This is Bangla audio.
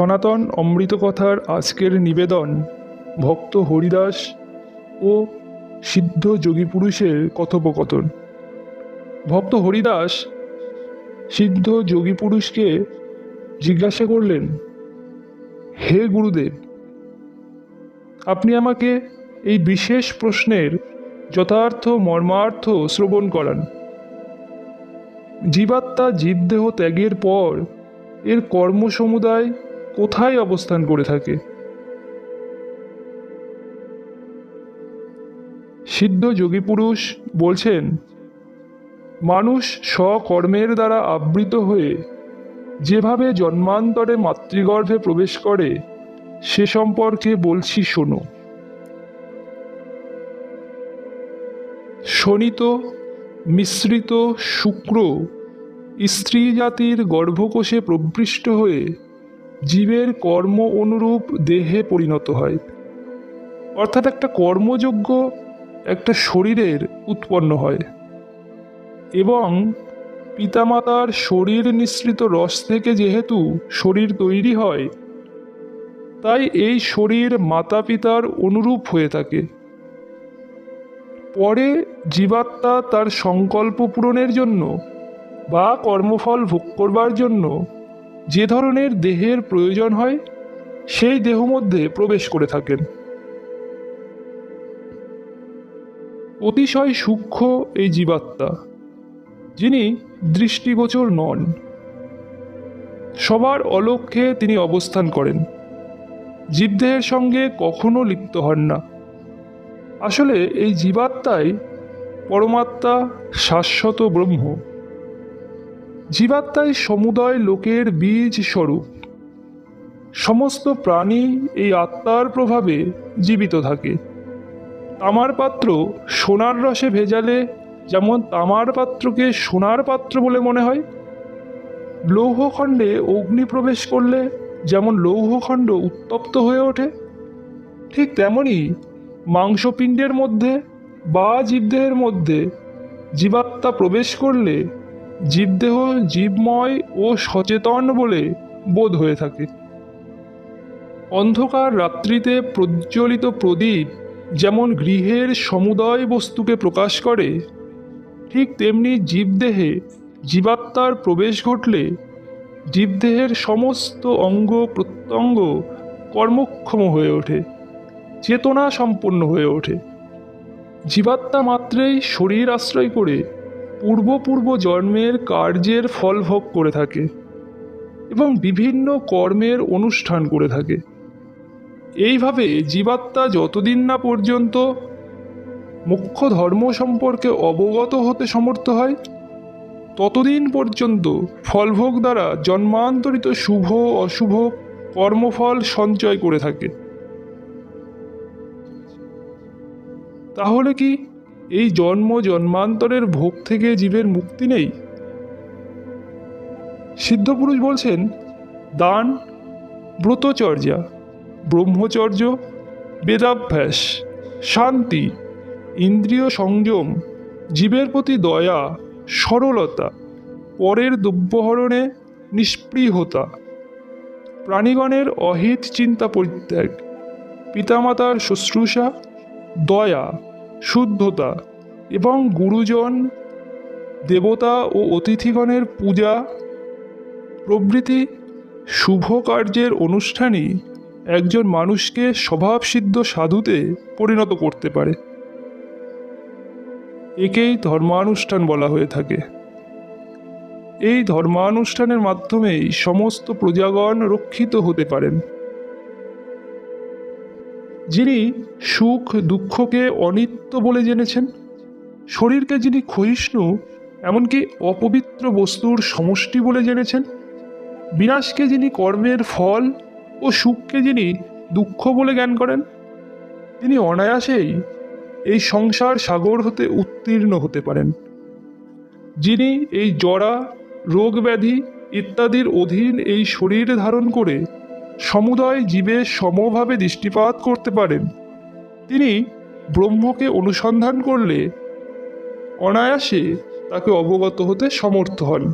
সনাতন অমৃত কথার আজকের নিবেদন ভক্ত হরিদাস ও সিদ্ধ যোগী পুরুষের কথোপকথন। ভক্ত হরিদাস সিদ্ধ যোগী পুরুষকে জিজ্ঞাসা করলেন, হে গুরুদেব, আপনি আমাকে এই বিশেষ প্রশ্নের যথার্থ মর্মার্থ শ্রবণ করান। জীবাত্মা জীবদেহ ত্যাগের পর এর কর্মসমুদায় কোথায় অবস্থান করে থাকে? সিদ্ধ যোগী পুরুষ বলছেন, মানুষ স্বকর্মের দ্বারা আবৃত হয়ে যেভাবে জন্মান্তরে মাতৃগর্ভে প্রবেশ করে, সে সম্পর্কে বলছি শোনো। শোণিত, মিশ্রিত, শুক্র স্ত্রী জাতির গর্ভকোষে প্রবৃষ্ট হয়ে জীবের কর্ম অনুরূপ দেহে পরিণত হয়। অর্থাৎ একটা কর্মযোগ্য একটা শরীরের উৎপন্ন হয়। এবং পিতামাতার শরীর নিঃসৃত রস থেকে যেহেতু শরীর তৈরি হয়, তাই এই শরীর মাতা পিতার অনুরূপ হয়ে থাকে। পরে জীবাত্মা তার সংকল্প পূরণের জন্য বা কর্মফল ভোগ করবার জন্য যে ধরনের দেহের প্রয়োজন হয়, সেই দেহ মধ্যে প্রবেশ করে থাকেন। অতিশয় সূক্ষ্ম এই জীবাত্মা, যিনি দৃষ্টিগোচর নন। সবার অলক্ষ্যে তিনি অবস্থান করেন। জীবদেহের সঙ্গে কখনো লিপ্ত হন না। আসলে এই জীবাত্মাই পরমাত্মা শাশ্বত ব্রহ্ম। জীবাত্মাই সমুদয় লোকের বীজ স্বরূপ। সমস্ত প্রাণী এই আত্মার প্রভাবে জীবিত থাকে। তামার পাত্র সোনার রসে ভেজালে, যেমন তামার পাত্রকে সোনার পাত্র বলে মনে হয়। লৌহখণ্ডে অগ্নি প্রবেশ করলে যেমন লৌহখণ্ড উত্তপ্ত হয়ে ওঠে, ঠিক তেমনই মাংসপিণ্ডের মধ্যে বা জীবদেহের মধ্যে জীবাত্মা প্রবেশ করলে জীবদেহ জীবময় ও সচেতন বলে বোধ হয়ে থাকে। অন্ধকার রাত্রিতে প্রজ্বলিত প্রদীপ যেমন গৃহের সমুদয় বস্তুকে প্রকাশ করে, ঠিক তেমনি জীবদেহে জীবাত্মার প্রবেশ ঘটলে জীবদেহের সমস্ত অঙ্গ প্রত্যঙ্গ কর্মক্ষম হয়ে ওঠে, চেতনা সম্পন্ন হয়ে ওঠে। জীবাত্মা মাত্রেই শরীর আশ্রয় করে পূর্বপূর্ব জন্মের কার্যের ফল ভোগ করে থাকে এবং বিভিন্ন কর্মের অনুষ্ঠান করে থাকে। এইভাবে জীবাত্মা যতদিন না পর্যন্ত মুখ্য ধর্ম সম্পর্কে অবগত হতে সমর্থ হয়, ততদিন পর্যন্ত ফলভোগ দ্বারা জন্মান্তরিত শুভ, অশুভ কর্মফল সঞ্চয় করে থাকে। তাহলে কি এই জন্ম জন্মান্তরের ভোগ থেকে জীবের মুক্তি নেই। সিদ্ধপুরুষ বলছেন, দান ব্রতচর্যা, ব্রহ্মচর্য, বেদাভ্যাস, শান্তি, ইন্দ্রিয় সংযম, জীবের প্রতি দয়া, সরলতা, পরের দ্রব্যহরণে নিষ্পৃহতা, প্রাণীগণের অহিত চিন্তা পরিত্যাগ, পিতামাতার শুশ্রূষা, দয়া শুদ্ধতা এবং গুরুজন, দেবতা ও অতিথিগণের পূজা, প্রভৃতি শুভ কার্যের অনুষ্ঠানই একজন মানুষকে স্বভাবসিদ্ধ সাধুতে পরিণত করতে পারে। একেই ধর্মানুষ্ঠান বলা হয়ে থাকে। এই ধর্মানুষ্ঠানের মাধ্যমেই সমস্ত প্রজাগণ রক্ষিত হতে পারেন। যিনি সুখ দুঃখকে অনিত্য বলে জেনেছেন, শরীরকে যিনি ক্ষয়িষ্ণু, এমনকি অপবিত্র বস্তুর সমষ্টি বলে জেনেছেন, বিনাশকে যিনি কর্মের ফল ও সুখকে যিনি দুঃখ বলে জ্ঞান করেন, তিনি অনায়াসেই এই সংসার সাগর হতে উত্তীর্ণ হতে পারেন। যিনি এই জরা রোগ ব্যাধি ইত্যাদির অধীন এই শরীর ধারণ করে সমুদয় জীবে সমভাবে দৃষ্টিপাত করতে পারেন। তিনি ব্রহ্মকে অনুসন্ধান করলে অনায়াসে তাকে অবগত হতে সমর্থ হন।